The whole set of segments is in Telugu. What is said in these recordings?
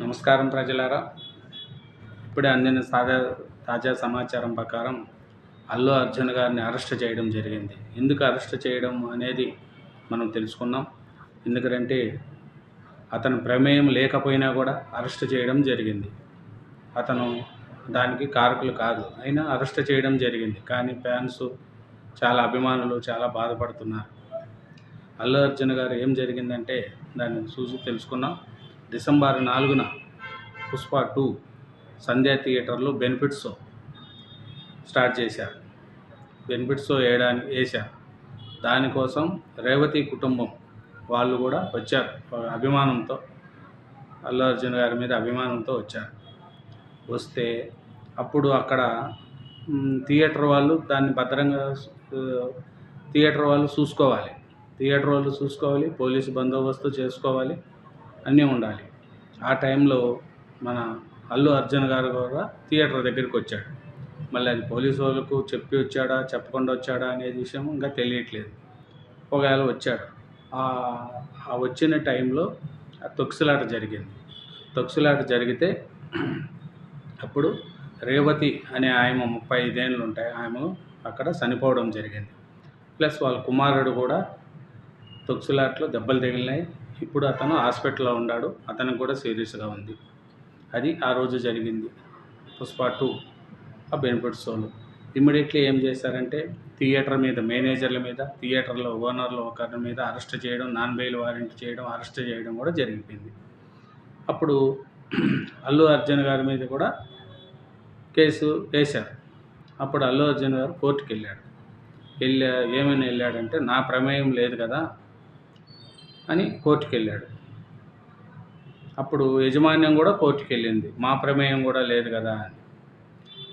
నమస్కారం ప్రజలారా. ఇప్పుడే అందిన తాజా తాజా సమాచారం ప్రకారం అల్లు అర్జున్ గారిని అరెస్ట్ చేయడం జరిగింది. ఎందుకు అరెస్ట్ చేయడం అనేది మనం తెలుసుకున్నాం. ఎందుకంటే అతను ప్రమేయం లేకపోయినా కూడా అరెస్ట్ చేయడం జరిగింది. అతను దానికి కారకులు కాదు. అయినా అరెస్ట్ చేయడం జరిగింది. కానీ ఫ్యాన్స్ చాలా అభిమానులు చాలా బాధపడుతున్నారు. అల్లు అర్జున్ గారు ఏం జరిగిందంటే దాన్ని చూసి తెలుసుకున్నాం. డిసెంబర్ నాలుగున పుష్ప టూ సంధ్యా థియేటర్లో బెనిఫిట్ షో స్టార్ట్ చేశారు. బెనిఫిట్ షో వేయడానికి వేశారు. దానికోసం రేవతి కుటుంబం వాళ్ళు కూడా వచ్చారు. అభిమానంతో అల్లు అర్జున్ గారి మీద అభిమానంతో వచ్చారు. వస్తే అప్పుడు అక్కడ థియేటర్ వాళ్ళు దాన్ని భద్రంగా థియేటర్ వాళ్ళు చూసుకోవాలి. థియేటర్ వాళ్ళు చూసుకోవాలి పోలీసు బందోబస్తు చేసుకోవాలి. అన్నీ ఉండాలి. ఆ టైంలో మన అల్లు అర్జున్ గారు కూడా థియేటర్ దగ్గరికి వచ్చాడు. మళ్ళీ అది పోలీసు వాళ్ళకు చెప్పి వచ్చాడా చెప్పకుండా వచ్చాడా అనే విషయం ఇంకా తెలియట్లేదు. ఒకవేళ వచ్చాడు. ఆ- వచ్చిన టైంలో ఆ తొక్సులాట జరిగింది. తొక్సులాట జరిగితే అప్పుడు రేవతి అనే ఆయమ ముప్పై ఐదేళ్ళు ఉంటాయి. ఆమె అక్కడ చనిపోవడం జరిగింది. ప్లస్ వాళ్ళ కుమారుడు కూడా తొక్సులాట్లో దెబ్బలు తగిలినాయి. ఇప్పుడు అతను హాస్పిటల్లో ఉన్నాడు. అతనికి కూడా సీరియస్గా ఉంది. అది ఆ రోజు జరిగింది. పుష్ప టూ ఆ బెనిఫిట్ సోలు ఇమ్మీడియట్లీ ఏం చేశారంటే థియేటర్ మీద మేనేజర్ల మీద థియేటర్లో ఓనర్లు ఒకరి మీద అరెస్ట్ చేయడం నాన్ బెయిల్ వారెంట్ చేయడం అరెస్ట్ చేయడం కూడా జరిగిపోయింది. అప్పుడు అల్లు అర్జున్ గారి మీద కూడా కేసు వేశారు. అప్పుడు అల్లు అర్జున్ గారు కోర్టుకి వెళ్ళాడు వెళ్ళా ఏమైనా వెళ్ళాడంటే నా ప్రమేయం లేదు కదా అని కోర్టుకు వెళ్ళాడు అప్పుడు యజమాన్యం కూడా కోర్టుకు వెళ్ళింది మా ప్రమేయం కూడా లేదు కదా అని.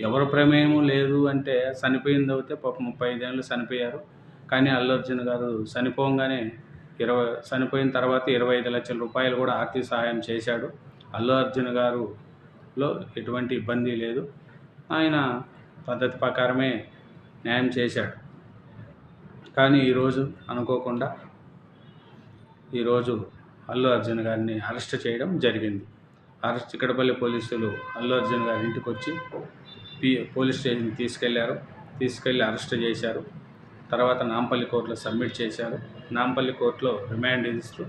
ఎవరి ప్రమేయం లేదు అంటే చనిపోయింది అయితే పాప ముప్పై ఐదేళ్ళు చనిపోయారు. కానీ అల్లు అర్జున్ గారు చనిపోగానే ఇరవై చనిపోయిన తర్వాత ఇరవై ఐదు లక్షల రూపాయలు కూడా ఆర్థిక సహాయం చేశాడు. అల్లు అర్జున్ గారులో ఎటువంటి ఇబ్బంది లేదు. ఆయన పద్ధతి ప్రకారమే న్యాయం చేశాడు. కానీ ఈరోజు అనుకోకుండా ఈరోజు అల్లు అర్జున్ గారిని అరెస్ట్ చేయడం జరిగింది. అరెస్ట్ చిక్కడపల్లి పోలీసులు అల్లు అర్జున్ గారి ఇంటికి వచ్చి పోలీస్ స్టేషన్కి తీసుకెళ్ళారు. తీసుకెళ్ళి అరెస్ట్ చేశారు. తర్వాత నాంపల్లి కోర్టులో సబ్మిట్ చేశారు. నాంపల్లి కోర్టులో రిమాండ్ ఇస్తూ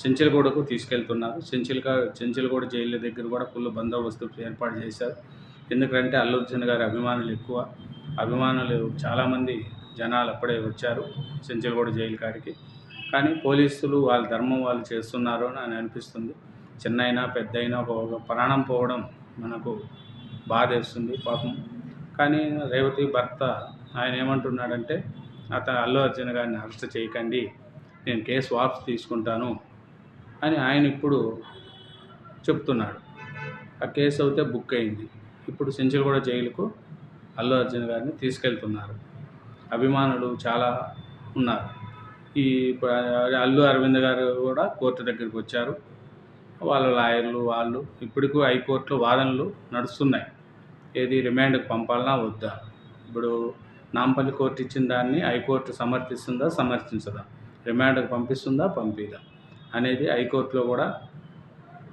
చెంచల్గూడకు తీసుకెళ్తున్నారు. చెంచల్గా చెంచల్గూడ జైలు దగ్గర కూడా ఫుల్ బందోబస్తు ఏర్పాటు చేశారు. ఎందుకంటే అల్లు అర్జున్ గారి అభిమానులు ఎక్కువ. అభిమానులు చాలామంది జనాలు అప్పుడే వచ్చారు చెంచల్గూడ జైలు కాడికి. కానీ పోలీసులు వాళ్ళ ధర్మం వాళ్ళు చేస్తున్నారు అని అనిపిస్తుంది. చిన్న అయినా పెద్ద అయినా ఒక ఒక ప్రాణం పోవడం మనకు బాధ వేస్తుంది పాపం. కానీ రేవతి భర్త ఆయన ఏమంటున్నాడంటే అతను అల్లు అర్జున్ గారిని అరెస్ట్ చేయకండి. నేను కేసు వాపస్ తీసుకుంటాను అని ఆయన ఇప్పుడు చెప్తున్నాడు. ఆ కేసు అయితే బుక్ అయింది. ఇప్పుడు సెంచల్గూడ జైలుకు అల్లు అర్జున్ గారిని తీసుకెళ్తున్నారు. అభిమానులు చాలా ఉన్నారు. ఈ అల్లు అరవింద్ గారు కూడా కోర్టు దగ్గరికి వచ్చారు. వాళ్ళ లాయర్లు వాళ్ళు ఇప్పటికూ హైకోర్టులో వాదనలు నడుస్తున్నాయి. ఏది రిమాండ్కి పంపాలన్నా వద్దా? ఇప్పుడు నాంపల్లి కోర్టు ఇచ్చిన దాన్ని హైకోర్టు సమర్థిస్తుందా సమర్థించదా? రిమాండ్కి పంపిస్తుందా పంపిదా? అనేది హైకోర్టులో కూడా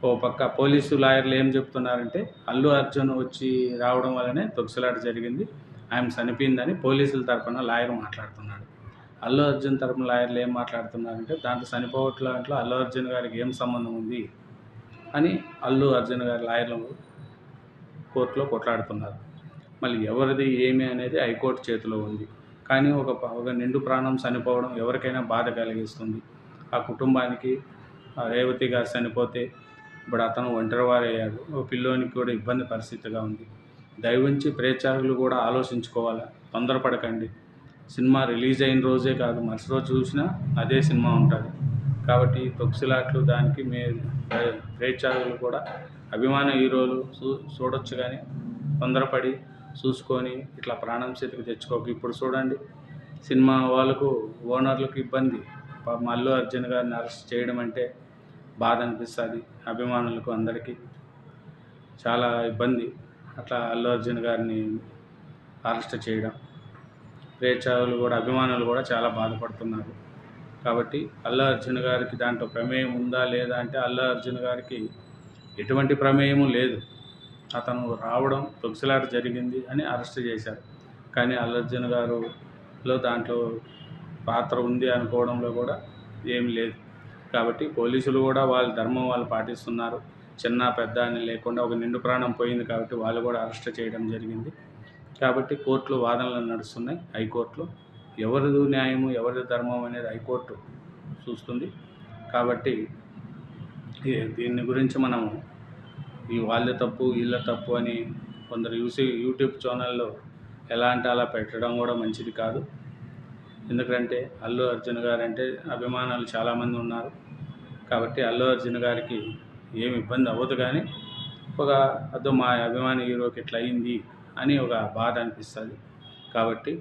ఓ పక్క పోలీసు లాయర్లు ఏం చెప్తున్నారంటే అల్లు అర్జున్ వచ్చి రావడం వల్లనే తొక్సలాట జరిగింది. ఆయన చనిపోయిందని పోలీసుల తరఫున లాయర్ మాట్లాడుతున్నాడు. అల్లు అర్జున్ తరపున లాయర్లు ఏం మాట్లాడుతున్నారంటే దాంట్లో చనిపోవట్ల అల్లు అర్జున్ గారికి ఏం సంబంధం ఉంది అని అల్లు అర్జున్ గారి లాయర్లు కోర్టులో కొట్లాడుతున్నారు. మళ్ళీ ఎవరిది ఏమి అనేది హైకోర్టు చేతిలో ఉంది. కానీ ఒక ఒక నిండు ప్రాణం చనిపోవడం ఎవరికైనా బాధ కలిగిస్తుంది. ఆ కుటుంబానికి రేవతి గారు చనిపోతే ఇప్పుడు అతను ఒంటరివారయ్యాడు ఓ పిల్లోనికి కూడా ఇబ్బంది పరిస్థితిగా ఉంది. దయవుంచి ప్రేక్షకులు కూడా ఆలోచించుకోవాలి? తొందరపడకండి. సినిమా రిలీజ్ అయిన రోజే కాదు మరుసటి రోజు చూసినా అదే సినిమా ఉంటుంది. కాబట్టి తొక్సిలాట్లు దానికి మే ప్రేక్షకులు కూడా అభిమాన హీరోలు చూ చూడొచ్చు కానీ తొందరపడి చూసుకొని ఇట్లా ప్రాణం చేతికి తెచ్చుకోక. ఇప్పుడు చూడండి సినిమా వాళ్ళకు ఓనర్లకు ఇబ్బంది. మల్లు అల్లు అర్జున్ గారిని అరెస్ట్ చేయడం అంటే బాధ అనిపిస్తుంది అభిమానులకు అందరికీ. చాలా ఇబ్బంది అట్లా అల్లు అర్జున్ గారిని అరెస్ట్ చేయడం. ప్రేక్షకులు కూడా అభిమానులు కూడా చాలా బాధపడుతున్నారు. కాబట్టి అల్లు అర్జున్ గారికి దాంట్లో ప్రమేయం ఉందా లేదా అంటే అల్లు అర్జున్ గారికి ఎటువంటి ప్రమేయము లేదు. అతను రావడం తొక్సిలాట జరిగింది అని అరెస్ట్ చేశారు. కానీ అల్లర్జున్ గారులో దాంట్లో పాత్ర ఉంది అనుకోవడంలో కూడా ఏం లేదు. కాబట్టి పోలీసులు కూడా వాళ్ళ ధర్మం వాళ్ళు పాటిస్తున్నారు. చిన్న పెద్ద అని లేకుండా ఒక నిండు ప్రాణం పోయింది కాబట్టి వాళ్ళు కూడా అరెస్ట్ చేయడం జరిగింది. కాబట్టి కోర్టులో వాదనలు నడుస్తున్నాయి. హైకోర్టులో ఎవరిది న్యాయము ఎవరిది ధర్మం అనేది హైకోర్టు చూస్తుంది. కాబట్టి దీని గురించి మనము ఈ వాళ్ళ తప్పు వీళ్ళ తప్పు అని కొందరు యూసి యూట్యూబ్ ఛానల్లో ఎలా అంటే అలా పెట్టడం కూడా మంచిది కాదు. ఎందుకంటే అల్లు అర్జున్ గారు అంటే అభిమానులు చాలామంది ఉన్నారు. కాబట్టి అల్లు అర్జున్ గారికి ఏమి ఇబ్బంది అవ్వదు కానీ ఒక అదో మా అభిమాని హీరోకి ఇట్లా అయింది అని ఒక బాధ అనిపిస్తుంది. కాబట్టి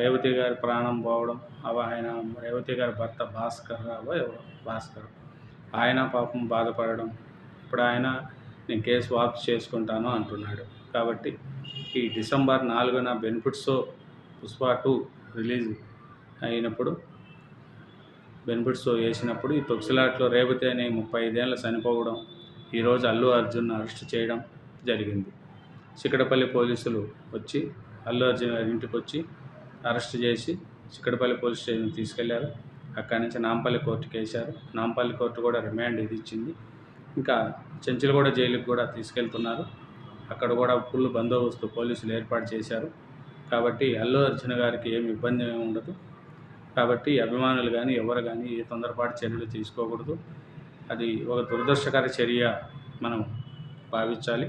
రేవతి గారి ప్రాణం పోవడం అవ ఆయన రేవతి గారి భర్త భాస్కర్ రావు భాస్కర్. ఆయన పాపం బాధపడడం ఇప్పుడు ఆయన నేను కేసు వాపస్ చేసుకుంటాను అంటున్నాడు. కాబట్టి ఈ డిసెంబర్ నాలుగున బెనిఫిట్ పుష్ప టూ రిలీజ్ అయినప్పుడు బెనిఫిట్ వేసినప్పుడు ఈ తొక్సిలాట్లో రేవతి అనే ముప్పై ఐదేళ్ళు చనిపోవడం ఈరోజు అల్లు అర్జున్ అరెస్ట్ చేయడం జరిగింది. చిక్కడపల్లి పోలీసులు వచ్చి అల్లు అర్జున్ గారి ఇంటికి వచ్చి అరెస్ట్ చేసి చిక్కడపల్లి పోలీస్ స్టేషన్ తీసుకెళ్ళారు. అక్కడి నుంచి నాంపల్లి కోర్టుకి వేశారు. నాంపల్లి కోర్టు కూడా రిమాండ్ ఇది ఇచ్చింది. ఇంకా చెంచులగూడ జైలుకి కూడా తీసుకెళ్తున్నారు. అక్కడ కూడా ఫుల్ బందోబస్తు పోలీసులు ఏర్పాటు చేశారు. కాబట్టి అల్లు అర్జున్ గారికి ఏమి ఇబ్బంది ఏమి ఉండదు. కాబట్టి అభిమానులు కానీ ఎవరు కానీ ఏ తొందరపాటు చర్యలు తీసుకోకూడదు. అది ఒక దురదృష్టకర చర్య మనం భావించాలి.